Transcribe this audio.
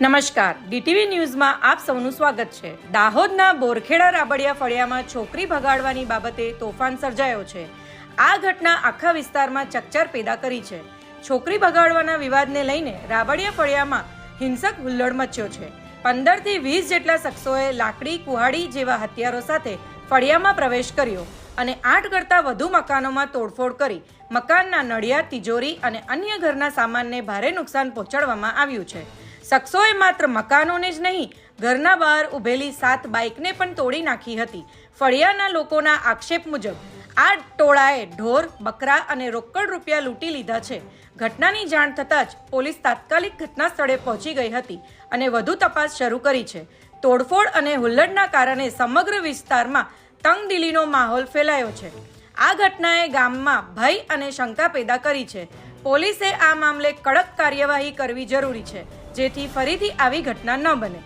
નમસ્કાર. ડીટીવી ન્યૂઝમાં આપ સૌનું સ્વાગત છે. દાહોદના બોરખેડા રાબડિયા ફળિયામાં છોકરી ભગાડવાની બાબતે તોફાન સર્જાયો છે. આ ઘટના આખા વિસ્તારમાં ચકચાર પેદા કરી છે. છોકરી ભગાડવાના વિવાદને લઈને રાબડિયા ફળિયામાં હિંસક હુલ્લડ મચ્યો છે. પંદરથી વીસ જેટલા શખ્સોએ લાકડી, કુહાડી જેવા હથિયારો સાથે ફળિયામાં પ્રવેશ કર્યો અને આઠ કરતાં વધુ મકાનોમાં તોડફોડ કરી, મકાનના નડિયા તિજોરી અને અન્ય ઘરના સામાનને ભારે નુકસાન પહોંચાડવામાં આવ્યું છે. શખ્સોએ માત્ર મકાનોને જ નહીં, ઘરના બહાર ઊભેલી સાત બાઇકને પણ તોડી નાખી હતી. ફળિયાના લોકોના આક્ષેપ મુજબ, આ ટોળાએ ઢોર, બકરા અને રોકડ રૂપિયા લૂંટી લીધા છે. ઘટનાની જાણ થતાં જ પોલીસ તાત્કાલિક ઘટના સ્થળે પહોંચી ગઈ હતી અને વધુ તપાસ શરૂ કરી છે. તોડફોડ અને હુલ્લડના કારણે સમગ્ર વિસ્તારમાં તંગદિલીનો માહોલ ફેલાયો છે. આ ઘટનાએ ગામમાં ભય અને શંકા પેદા કરી છે. પોલીસે આ મામલે કડક કાર્યવાહી કરવી જરૂરી છે જેથી ફરીથી આવી ઘટના ન બને.